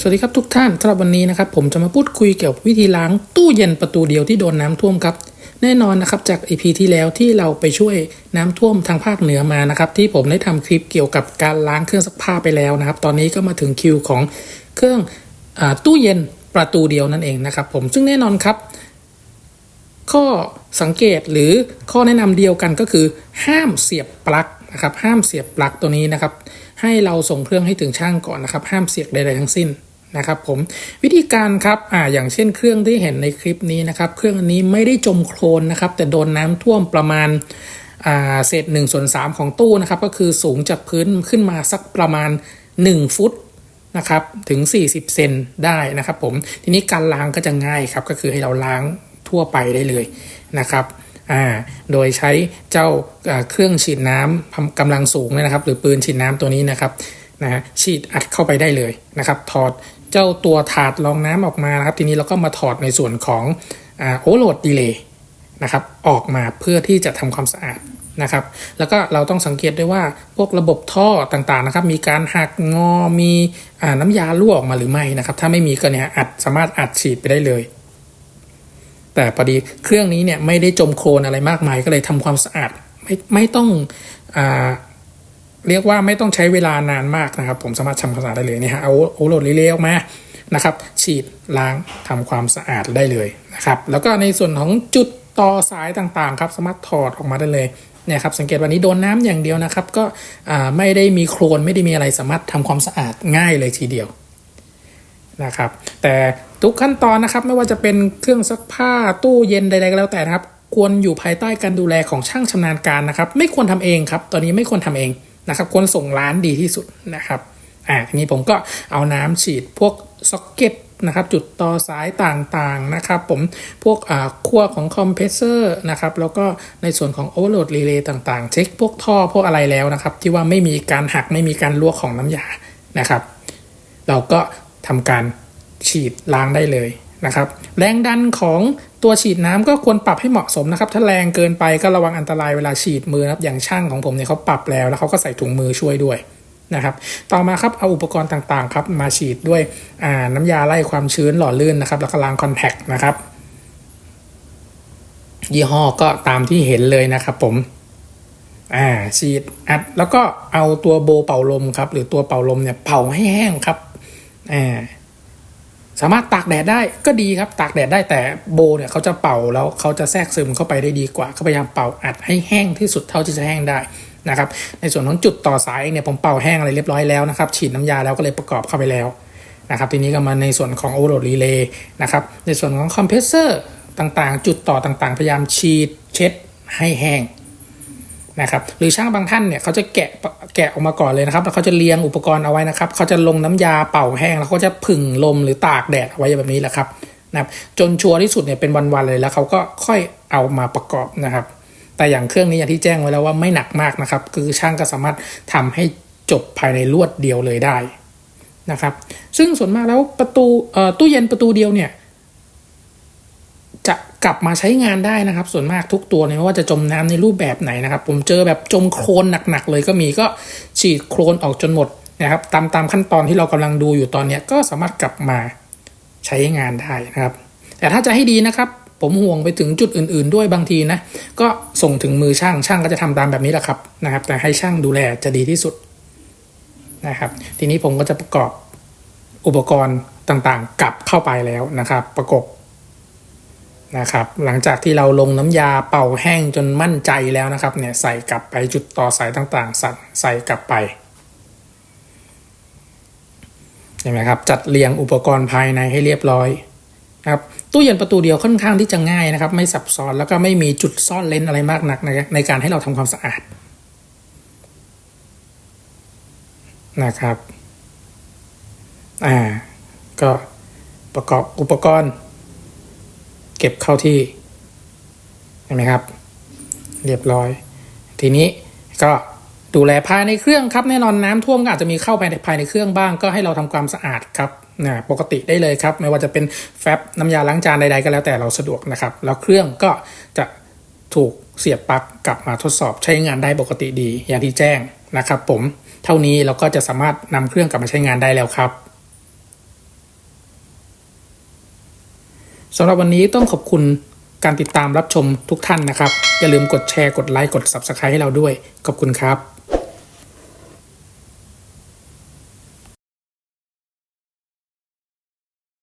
สวัสดีครับทุกท่านสำหรับวันนี้นะครับ ผมจะมาพูดคุยเกี่ยวกับวิธีล้างตู้เย็นประตูเดียวที่โดนน้ำท่วมครับ แน่นอนนะครับจาก EP ที่แล้วที่เราไปช่วยน้ำท่วมทางภาคเหนือมานะครับ ที่ผมได้ทำคลิปเกี่ยวกับการล้างเครื่องซักผ้าไปแล้วนะครับ ตอนนี้ก็มาถึงคิวของเครื่องอตู้เย็นประตูเดียวนั่นเองนะครับ ผมซึ่งแน่นอนครับ ข้อสังเกตหรือข้อแนะนำเดียวกันก็คือ ห้ามเสียบปลั๊ก นะครับห้ามเสียบปลั๊กตัวนี้นะครับ ให้เราส่งเครื่องให้ถึงช่างก่อนนะครับ ห้ามเสียบใดๆทั้งสิ้นนะครับผมวิธีการครับอ่าอย่างเช่นเครื่องที่เห็นในคลิปนี้นะครับ เครื่องอันนี้ไม่ได้จมโคลนนะครับ แต่โดนน้ำท่วมประมาณอ่าเศษ1ส่วน3ของตู้นะครับ ก็คือสูงจากพื้นขึ้นมาสักประมาณ 1 ฟุตนะครับถึง 40 เซนได้นะครับผมทีนี้การล้างก็จะง่ายครับ ก็คือให้เราล้างทั่วไปได้เลยนะครับ อ่าโดยใช้เจ้าเครื่องฉีดน้ำกำลังสูงเนยนะครับ หรือปืนฉีดน้ำตัวนี้นะครับนะฮะฉีดอัดเข้าไปได้เลยนะครับ ถอดเจ้าตัวถาดรองน้ำออกมานะครับ ทีนี้เราก็มาถอดในส่วนของโอโหลดดีเลย์นะครับออกมาเพื่อที่จะทำความสะอาดนะครับ แล้วก็เราต้องสังเกตด้วยว่าพวกระบบท่อต่างๆนะครับ มีการหักงอมีอน้ำยารั่วออกมาหรือไม่นะครับ ถ้าไม่มีก็เนี่ยอัดสามารถอัดฉีดไปได้เลย แต่พอดีเครื่องนี้เนี่ยไม่ได้จมโคลนอะไรมากมายก็เลยทำความสะอาดไม่ไม่ต้องอ่าเรียกว่าไม่ต้องใช้เวลานานมากนะครับ ผมสามารถทำความสะอาดได้เลยนี่ฮะเอาโอโหลดรีเลย์ออกมานะครับ ฉีดล้างทำความสะอาดได้เลยนะครับ แล้วก็ในส่วนของจุดต่อสายต่างๆครับสามารถถอดออกมาได้เลยเนี่ยครับสังเกตวันนี้โดนน้ำอย่างเดียวนะครับ ก็ไม่ได้มีโครนไม่ได้มีอะไรสามารถทำความสะอาดง่ายเลยทีเดียว นะครับ แต่ทุกขั้นตอนนะครับไม่ว่าจะเป็นเครื่องซักผ้าตู้เย็นใดๆก็แล้วแต่นะครับ ควรอยู่ภายใต้การดูแลของช่างชำนาญการนะครับ ไม่ควรทำเองครับ ตอนนี้ไม่ควรทำเองนะครับควรส่งร้านดีที่สุดนะครับอ่าทีนี้ผมก็เอาน้ำฉีดพวกซ็อกเก็ตนะครับจุดต่อสายต่างๆนะครับ ผมพวกอ่าขั้วของคอมเพรสเซอร์นะครับแล้วก็ในส่วนของโอเวอร์โหลดรีเลย์ต่างๆ เช็คพวกท่อพวกอะไรแล้วนะครับ ที่ว่าไม่มีการหักไม่มีการลวกของน้ำยานะครับ เราก็ ทำการฉีดล้างได้เลยนะครับแรงดันของตัวฉีดน้ำก็ควรปรับให้เหมาะสมนะครับ ถ้าแรงเกินไปก็ระวังอันตรายเวลาฉีดมือนะครับ อย่างช่างของผมเนี่ยเขาปรับแล้ว แล้วเขาก็ใส่ถุงมือช่วยด้วยนะครับ ต่อมาครับเอาอุปกรณ์ต่างๆครับมาฉีดด้วยน้ำยาไล่ความชื้นหล่อลื่นนะครับ แล้วก็ล้างคอนแทคนะครับ ยี่ห้อก็ตามที่เห็นเลยนะครับผมอ่าฉีดอัดแล้วก็เอาตัวโบเป่าลมครับ หรือตัวเป่าลมเนี่ยเป่าให้แห้งครับ สามารถตากแดดได้ก็ดีครับ ตากแดดได้แต่โบเนี่ยเขาจะเป่าแล้วเขาจะแทรกซึมเข้าไปได้ดีกว่าเขาพยายามเป่าอัดให้แห้งที่สุดเท่าที่จะแห้งได้นะครับ ในส่วนของจุดต่อสายเนี่ยผมเป่าแห้งอะไรเรียบร้อยแล้วนะครับ ฉีดน้ำยาแล้วก็เลยประกอบเข้าไปแล้วนะครับ ทีนี้ก็มาในส่วนของโอเวอร์โหลดรีเลย์นะครับ ในส่วนของคอมเพรสเซอร์ต่างๆ จุดต่อต่างๆ พยายามฉีดเช็ดให้แห้ง นะครับหรือช่างบางท่านเนี่ยเขาจะแกะแกะออกมาก่อนเลยนะครับแล้วเขาจะเรียงอุปกรณ์เอาไว้นะครับเขาจะลงน้ำยาเป่าแห้ง แล้วเขาจะผึ่งลมหรือตากแดดเอาไว้แบบนี้แหละครับนะครับจนชัวร์ที่สุดเนี่ยเป็นวันๆเลยแล้วเขาก็ค่อยเอามาประกอบนะครับ แต่อย่างเครื่องนี้อย่างที่แจ้งไว้แล้วว่าไม่หนักมากนะครับ คือช่างก็สามารถทำให้จบภายในรวดเดียวเลยได้นะครับ ซึ่งส่วนมากแล้วประตูตู้เย็นประตูเดียวเนี่ย กลับมาใช้งานได้นะครับ ส่วนมากทุกตัวเนี่ยว่าจะจมน้ำในรูปแบบไหนนะครับ ผมเจอแบบจมโคลนหนักๆเลยก็มีก็ฉีดโคลนออกจนหมดนะครับ ตามตามขั้นตอนที่เรากำลังดูอยู่ตอนนี้ก็สามารถกลับมาใช้งานได้นะครับ แต่ถ้าจะให้ดีนะครับ ผมห่วงไปถึงจุดอื่น ๆ ด้วยบางทีนะก็ส่งถึงมือช่างช่างก็จะทำตามแบบนี้แหละครับนะครับ แต่ให้ช่างดูแลจะดีที่สุดนะครับ ทีนี้ผมก็จะประกอบอุปกรณ์ต่างๆ กลับเข้าไปแล้วนะครับ ประกบ นะครับ หลังจากที่เราลงน้ำยาเป่าแห้งจนมั่นใจแล้วนะครับเนี่ยใส่กลับไปจุดต่อสายต่างๆ สั่ใส่กลับไปเห็นไหมครับจัดเรียงอุปกรณ์ภายในให้เรียบร้อยนะครับตู้เย็นประตูเดียวค่อนข้างที่จะง่ายนะครับ ไม่ซับซ้อนแล้วก็ไม่มีจุดซ่อนเลนอะไรมากนักในในการให้เราทำความสะอาดนะครับอ่าก็ประกอบอุปกรณ์ เก็บเข้าที่เห็นไหมครับ เรียบร้อย ทีนี้ก็ดูแลภายในเครื่องครับแน่นอนน้ำท่วมก็อาจจะมีเข้าไปในภายในเครื่องบ้าง ก็ให้เราทำความสะอาดครับนะปกติได้เลยครับ ไม่ว่าจะเป็นแฟบน้ำยาล้างจานใดๆก็แล้วแต่เราสะดวกนะครับ แล้วเครื่องก็จะถูกเสียบปลั๊กกลับมาทดสอบใช้งานได้ปกติดีอย่างที่แจ้งนะครับ ผมเท่านี้เราก็จะสามารถนำเครื่องกลับมาใช้งานได้แล้วครับ สำหรับวันนี้ต้องขอบคุณการติดตามรับชมทุกท่านนะครับ อย่าลืมกดแชร์กดไลค์กด Subscribe ให้เราด้วย ขอบคุณครับ